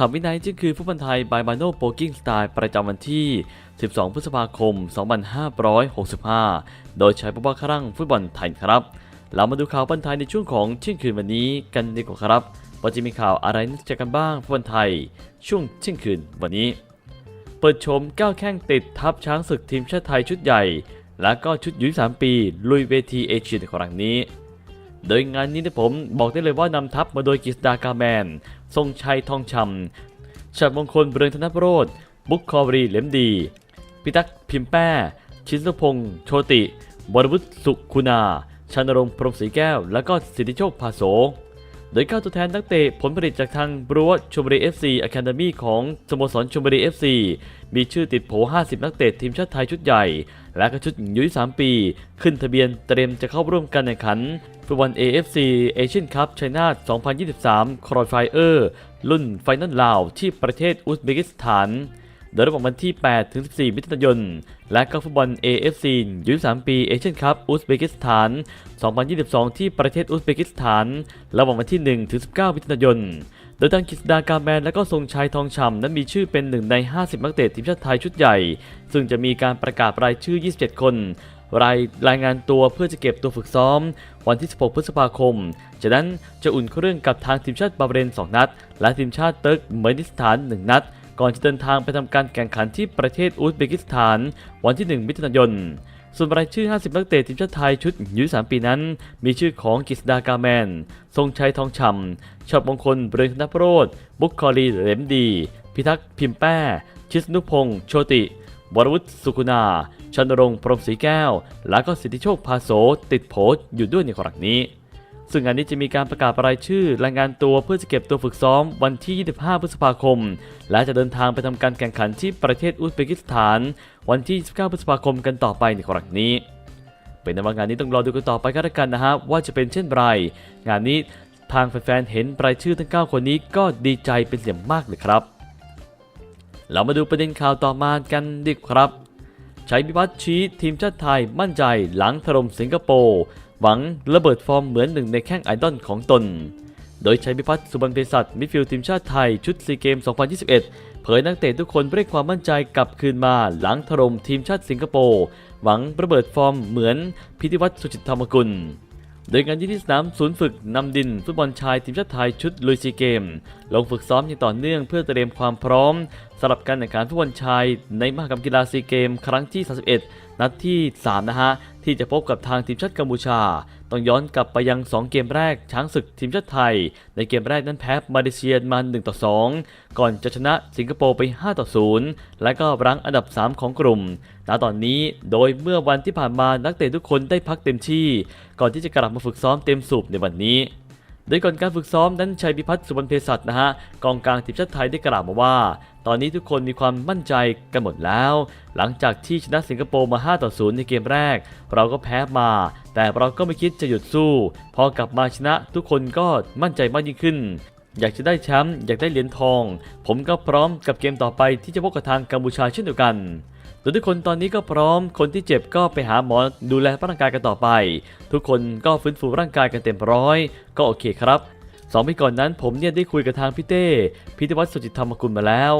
ขับวินัยจึงคือฟุตบอลไทยบายมาโนโปกิ้งสไตล์ประจำวันที่ 12 พฤษภาคม 2565 โดยใช้ผู้ว่าครั่งฟุตบอลไทยครับ เรามาดูข่าวฟุตบอลไทยในช่วงของเที่ยงคืนวันนี้กันดีกว่าครับว่าจะมีข่าวอะไรน่าจะกันบ้างฟุตบอลไทย ช่วงเที่ยงคืนวันนี้ เปิดชมก้าวแข้งติดทัพช้างศึกทีมชาติไทยชุดใหญ่ และก็ชุดยุ3ปี ลุยเวทีเอเชียในครั้งนี้ โดยงานนี้นยผมบอกได้เลยว่านำทัพมาโดยกฤษดากาแมน ทรงชัยทองชำชัดมงคลเบืองธนพโรธบุคคอรีเหลมดี พิทักษ์พิมพ์แป้ ชินสุพงษ์โชติบรวุฒิสุคุณาชานรงค์พรหมศรีแก้ว และก็สิทธิโชคภาโส โดยเก้าตัวแทนนักเตะผลผลิตจากทางบรัวชมบุรี FC Academy ของสโมสรชมบุรี FC มีชื่อติดโผ 50 นักเตะทีมชาติไทยชุดใหญ่ และก็ชุดหญิงอายุ3ปี ขึ้นทะเบียนเตรียมจะเข้าร่วมการแข่งขัน ฟุตบอล AFC Asian Cup China 2023 Qualifier รุ่นไฟนอลลาว ที่ประเทศอุซเบกิสถาน โดยระหว่างวันที่ 8 ถึง 14 มิถุนายน และก็ฟุตบอล AFC ยู23ปีเอเชียนคัพอุซเบกิสถาน 2022 ที่ประเทศอุซเบกิสถาน ระหว่างวันที่ 1 ถึง 19 มิถุนายน โดยทางกิษดากาแมนและก็ทรงชัยทองชำนั้นมีชื่อเป็นหนึ่งใน 50 นักเตะทีมชาติไทยชุดใหญ่ ซึ่งจะมีการประกาศรายชื่อ 27 คนรายรายงานตัวเพื่อจะเก็บตัวฝึกซ้อม วันที่ 16 พฤษภาคม จากนั้นจะอุ่นเครื่องกับทางทีมชาติบาเรน 2 นัด และทีมชาติเติร์กเมนิสถาน 1 นัด ก่อนจะเดินทางไปทำการแข่งขันที่ประเทศอุซเบกิสถาน วันที่ 1 มิถุนายนส่วนรายชื่อ 50 นักเตะทีมชาติไทยชุดยุ3ปีนั้น มีชื่อของกฤษดากาแมน ทรงชัยทองชำชอบมงคล เบรืองธนพโรธบุคคอรีเหลมดี พิทักษ์พิมแป้ ชิสนุพงษ์โชติ วรวุฒิสุกุณาชนรงค์พรหมศรีแก้ว และก็สิทธิโชคพาโสติดโผอยู่ด้วยในครั้งนี้ ซึ่งงานนี้จะมีการประกาศรายชื่อรายงานตัวเพื่อจะเก็บตัวฝึกซ้อมวันที่ 25 พฤษภาคม และจะเดินทางไปทำการแข่งขันที่ประเทศอุซเบกิสถาน วันที่ 29 พฤษภาคมกันต่อไปในครั้งนี้เป็นในว่างานนี้ต้องรอดูกันต่อไปกันละกันนะฮะว่าจะเป็นเช่นไร งานนี้ทางแฟนๆเห็นรายชื่อทั้ง 9 คนนี้ก็ดีใจเป็นอย่างมากเลยครับ เรามาดูประเด็นข่าวต่อมากันดีครับชัยพิพัฒน์ชี้ทีมชาติไทยมั่นใจหลังถล่มสิงคโปร์หวังระเบิดฟอร์มเหมือนหนึ่งในแข้งไอดอลของตน โดยชัยพิพัฒน์สุบรรณเภสัชมิดฟิลด์ทีมชาติไทยชุดซีเกม 2021 เผยนักเตะทุกคนเรียกความมั่นใจกลับคืนมาหลังถล่มทีมชาติสิงคโปร์หวังระเบิดฟอร์มเหมือนพิธีวัตรสุจิตธรรมกุล โดยงานที่สนามศูนย์ฝึกนำดินฟุตบอลชายทีมชาติไทยชุดลุยซีเกม ลงฝึกซ้อมอย่างต่อเนื่องเพื่อเตรียมความพร้อมสำหรับการแข่งขันฟุตบอลชายในมหกรรมกีฬาซีเกม ครั้งที่ 31 นัดที่ 3 นะฮะ ที่จะพบกับทางทีมชาติกัมพูชา ต้องย้อนกลับไปยัง 2 เกมแรกช้างศึกทีมชาติไทย ในเกมแรกนั้นแพ้มาเลเซียมา1ต่อ2 ก่อนจะชนะสิงคโปร์ไป5ต่อ0และก็รั้งอันดับ 3 ของกลุ่มณตอนนี้โดยเมื่อวันที่ผ่านมานักเตะทุกคนได้พักเต็มที่ ก่อนที่จะกลับมาฝึกซ้อมเต็มสูบในวันนี้ โดยก่อนการฝึกซ้อมนั้นชัยพิพัฒน์สุวรรณเภสัชนะฮะกองกลางทีมชาติไทยได้กล่าวมาว่า ตอนนี้ทุกคนมีความมั่นใจกันหมดแล้ว หลังจากที่ชนะสิงคโปร์มา 5 ต่อ 0 ในเกมแรก เราก็แพ้มา แต่เราก็ไม่คิดจะหยุดสู้ พอกลับมาชนะทุกคนก็มั่นใจมากยิ่งขึ้น อยากจะได้แชมป์อยากได้เหรียญทอง ผมก็พร้อมกับเกมต่อไปที่จะพบกับทางกัมพูชาเช่นเดียวกัน โดยทุกคนตอนนี้ก็พร้อม คนที่เจ็บก็ไปหาหมอดูแลร่างกายกันต่อไป ทุกคนก็ฟื้นฟูร่างกายกันเต็มร้อย ก็โอเคครับสองปีก่อนนั้นผมเนี่ยได้คุยกับทางพี่เต้พิธีวัฒน์สุจิตธรรมกุลมาแล้ว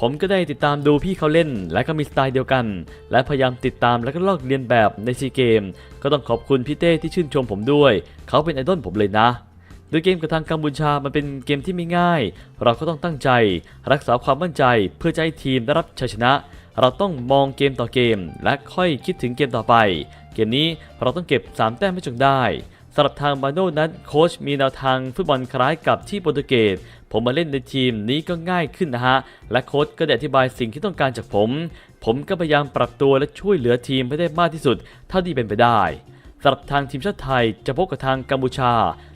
ผมก็ได้ติดตามดูพี่เขาเล่น และก็มีสไตล์เดียวกัน และพยายามติดตามและก็ลอกเลียนแบบในซีเกม ก็ต้องขอบคุณพี่เต้ที่ชื่นชมผมด้วย เขาเป็นไอดอลผมเลยนะโดยเกมกับทางกัมพูชามันเป็นเกมที่ไม่ง่าย เราก็ต้องตั้งใจ รักษาความมั่นใจเพื่อจะให้ทีมได้รับชัยชนะ เราต้องมองเกมต่อเกม และค่อยคิดถึงเกมต่อไป เกมนี้เราต้องเก็บ 3 แต้มให้จงได้สำหรับทางบาโน่นั้นโค้ชมีแนวทางฟุตบอลคล้ายกับที่โปรตุเกสผมมาเล่นในทีมนี้ก็ง่ายขึ้นนะฮะ และโค้ชก็ได้อธิบายสิ่งที่ต้องการจากผม ผมก็พยายามปรับตัวและช่วยเหลือทีมให้ได้มากที่สุด เท่าที่เป็นไปได้สำหรับทางทีมชาติไทยจะพบกับทางกัมพูชา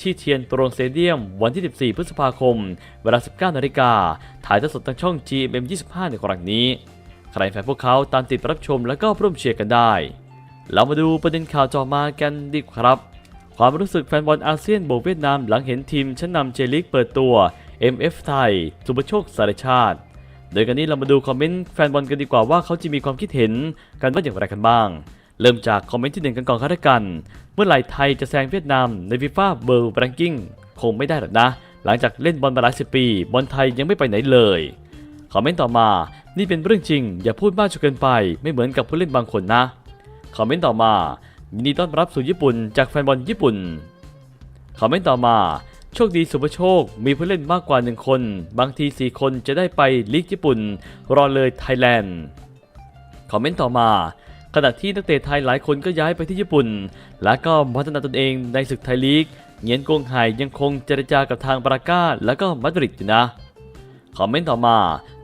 ที่เทียนตรงเตเดียมวันที่ 14 พฤษภาคม เวลา 19นาฬิกาถ่ายทอดสดทางช่อง GMM 25 ในครั้งนี้ ใครแฟนพวกเขาตามติดรับชมและก็ร่วมเชียร์กันได้ เรามาดูประเด็นข่าวต่อมากันดีครับ ความรู้สึกแฟนบอลอาเซียนโบกเวียดนามหลังเห็นทีมชั้นนำเจลิกเปิดตัว MF ไทย สุภโชคสารชาติ โดยกันนี้เรามาดูคอมเมนต์แฟนบอลกันดีกว่าว่าเขาจะมีความคิดเห็นกันว่าอย่างไรกันบ้าง เริ่มจากคอมเมนต์ที่หนึ่งกันก่อนครับกัน เมื่อไหร่ไทยจะแซงเวียดนามในฟีฟ่าเวิลด์แรงกิ้งคงไม่ได้หรอกนะ หลังจากเล่นบอลมาหลายสิบปี บอลไทยยังไม่ไปไหนเลย คอมเมนต์ต่อมา นี่เป็นเรื่องจริง อย่าพูดมากจนเกินไปไม่เหมือนกับผู้เล่นบางคนนะ คอมเมนต์ต่อมายินดีต้อนรับสู่ญี่ปุ่นจากแฟนบอลญี่ปุ่น คอมเมนต์ต่อมา โชคดีสุภโชค มีผู้เล่นมากกว่า 1 คน บางที 4 คนจะได้ไปลีกญี่ปุ่น รอเลยไทยแลนด์ คอมเมนต์ต่อมาขณะที่นักเตะไทยหลายคนก็ย้ายไปที่ญี่ปุ่น และก็พัฒนาตนเองในศึกไทยลีก เงียนกงไห่ยังคงเจรจากับทางบราก้า และก็มาดริดอยู่นะ คอมเมนต์ต่อมา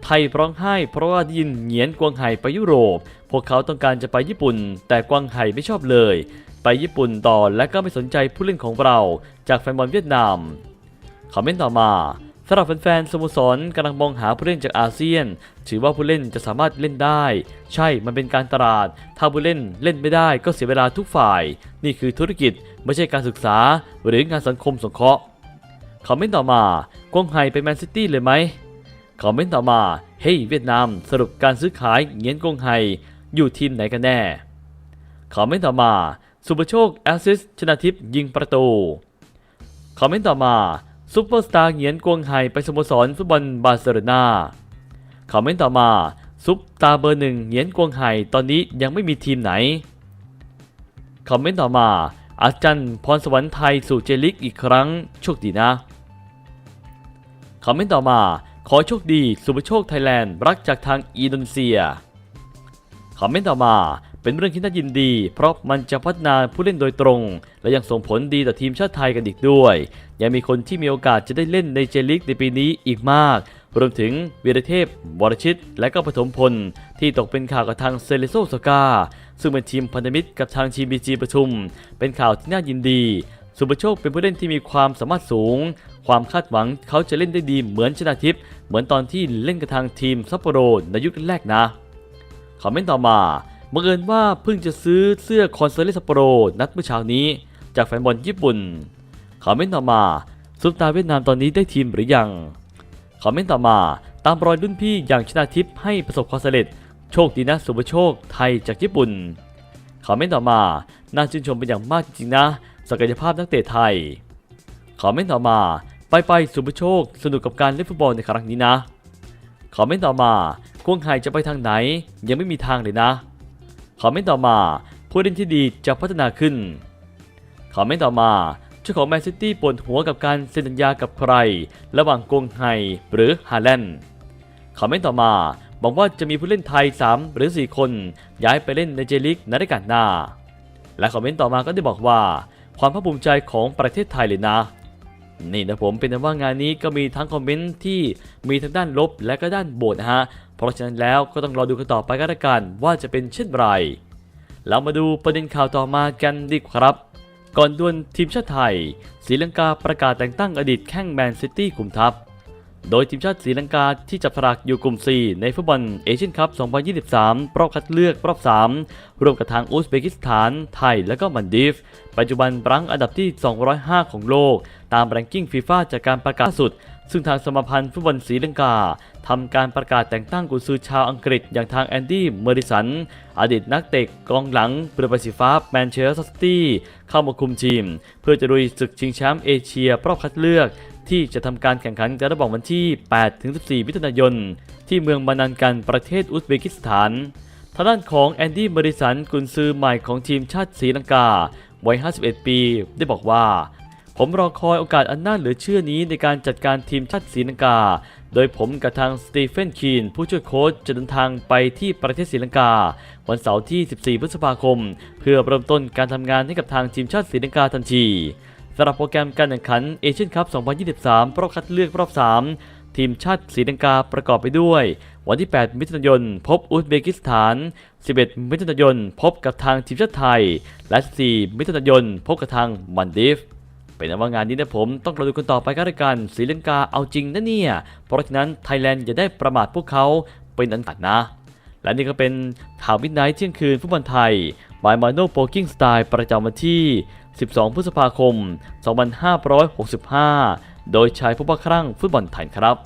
ไทยร้องไห้เพราะว่าด้ยินเหงียนกวางไห่ไปยุโรป พวกเขาต้องการจะไปญี่ปุ่น แต่กวางไห่ไม่ชอบเลย ไปญี่ปุ่นต่อและก็ไม่สนใจผู้เล่นของเรา จากแฟนบอลเวียดนาม คอมเมนต์ต่อมาสำหรับแฟนๆสโมสรกำลังมองหาผู้เล่นจากอาเซียน ถือว่าผู้เล่นจะสามารถเล่นได้ ใช่ มันเป็นการตลาด ถ้าผู้เล่นเล่นไม่ได้ก็เสียเวลาทุกฝ่าย นี่คือธุรกิจไม่ใช่การศึกษาหรืองานสังคมสงเคราะห์คอมเมนต์ต่อมากวางไห่ไปแมนซิตี้เลยไหม คอมเมนต์ต่อมา เฮ้ยเวียดนาม สรุปการซื้อขายเงียนกงไฮอยู่ทีมไหนกันแน่ คอมเมนต์ต่อมา สุภโชคแอสซิสชนะทิพย์ยิงประตู คอมเมนต์ต่อมาซูเปอร์สตาร์เงียนกวงไฮไปสโมสรฟุตบอลบาร์เซโลนาคอมเมนต์ต่อมา ซุปตาเบอร์หนึ่งเงียนกวงไฮตอนนี้ยังไม่มีทีมไหน คอมเมนต์ต่อมา อาจารย์พรสวรรค์ไทยสู่เจลิกอีกครั้งโชคดีนะ คอมเมนต์ต่อมา ขอโชคดีสุภโชคไทยแลนด์รักจากทางอินโดนีเซียคอมเมนต์ต่อมาเป็นเรื่องที่น่ายินดี เพราะมันจะพัฒนาผู้เล่นโดยตรง และยังส่งผลดีต่อทีมชาติไทยกันอีกด้วย ยังมีคนที่มีโอกาสจะได้เล่นในเจลิกในปีนี้อีกมาก รวมถึงวีรเทพ วรชิต และก็ปฐมพล ที่ตกเป็นข่าวกับทางเซเลโซสกาซึ่งเป็นทีมพันธมิตรกับทางทีมบีจีปทุม เป็นข่าวที่น่ายินดี สุภโชคเป็นผู้เล่นที่มีความสามารถสูง ความคาดหวังเขาจะเล่นได้ดีเหมือนชนาทิพย์เหมือนตอนที่เล่นกับทางทีมซัปโปโรในยุคแรกนะคอมเมนต์ต่อมาบังเอิญว่าเพิ่งจะซื้อเสื้อคอนเซอร์เลซัปโปโรนัดเมื่อเช้านี้ จากแฟนบอลญี่ปุ่นคอมเมนต์ต่อมาซุปตาเวียดนามตอนนี้ได้ทีมหรือยังคอมเมนต์ต่อมาตามรอยรุ่นพี่อย่างชนาทิพย์ให้ประสบความสำเร็จ โชคดีนะสุภโชคไทยจากญี่ปุ่นคอมเมนต์ต่อมา น่าชื่นชมเป็นอย่างมากจริงๆนะ ศักยภาพนักเตะไทย คอมเมนต์ต่อมา ไปไปสุภโชค สนุกกับการเล่นฟุตบอลในครั้งนี้นะ คอมเมนต์ต่อมากวงไห่จะไปทางไหน ยังไม่มีทางเลยนะ คอมเมนต์ต่อมา ผู้เล่นที่ดีจะพัฒนาขึ้น คอมเมนต์ต่อมาเจ้าของแมนซิตี้ปวดหัวกับการเซ็นสัญญากับใคร ระหว่างกงไฮหรือฮาแลนด์ คอมเมนต์ต่อมาบอกว่าจะมีผู้เล่นไทย 3 หรือ 4 คน ย้ายไปเล่นในเจลิกในรายการหน้า และคอมเมนต์ต่อมาก็ได้บอกว่า ความภาคภูมิใจของประเทศไทยเลยนะ นี่นะผมเป็นแต่ว่างานนี้ก็มีทั้งคอมเมนต์ที่มีทั้งด้านลบและก็ด้านบวกนะฮะ เพราะฉะนั้นแล้วก็ต้องรอดูกันต่อไปกันละกันว่าจะเป็นเช่นไรเรามาดูประเด็นข่าวต่อมากันดีกว่าครับ ก่อนดวลทีมชาติไทยศรีลังกาประกาศแต่งตั้งอดีตแข้งแมนซิตี้ขุมทัพ โดยทีมชาติศรีลังกาที่จับสลากอยู่กลุ่ม 4 ในฟุตบอลเอเชียนคัพ 2023 รอบคัดเลือกรอบ 3 ร่วมกับทางอุซเบกิสถาน ไทย และก็มันดีฟปัจจุบันรั้งอันดับที่ 205 ของโลก ตามแรงกิ้งฟีฟ่าจากการประกาศสุด ซึ่งทางสมาพันธ์ฟุตบอลศรีลังกาทำการประกาศแต่งตั้งกุนซือชาวอังกฤษอย่างทางแอนดี้ เมอริสัน อดีตนักเตะกองหลังเปลือยสีฟ้าแมนเชสเตอร์ซิตี้เข้ามาคุมทีม เพื่อจะลุยศึกชิงแชมป์เอเชียรอบคัดเลือก ที่จะทำการแข่งขันกันระหว่างวันที่ 8-14 มิถุนายน ที่เมืองมานันกันประเทศอุซเบกิสถานทางด้านของแอนดี้มอริสันกุนซือใหม่ของทีมชาติศรีลังกาวัย 51 ปี ได้บอกว่า ผมรอคอยโอกาสอันน่าเหลือเชื่อนี้ในการจัดการทีมชาติศรีลังกา โดยผมกับทางสตีเฟนคีน ผู้ช่วยโค้ชจะเดินทางไปที่ประเทศศรีลังกา วันเสาร์ที่ 14 พฤษภาคม เพื่อเริ่มต้นการทำงานให้กับทางทีมชาติศรีลังกาทันที สำหรับโปรแกรมการแข่งขันเอเชียนคัพ 2023 รอบคัดเลือกรอบ 3 ทีมชาติศรีลังกาประกอบไปด้วย วันที่ 8 มิถุนายน พบอุซเบกิสถาน 11 มิถุนายน พบกับทางทีมชาติไทย และ14มิถุนายน พบกับทางมันดีฟเป็นว่างานนี้นะผมต้องรอดูกันต่อไปกันละกันศรีลังกาเอาจริงนะเนี่ย เพราะฉะนั้นไทยแลนด์อย่าได้ประมาทพวกเขาเป็นอันขาดนะ และนี่ก็เป็นข่าววินไนท์เที่ยงคืนฟุตบอลไทยบายมาโนโปกิ้งสไตล์ประจำวันที่ 12 พฤษภาคม 2565 โดยชายผู้บ้าคลั่งฟุตบอลไทยครับ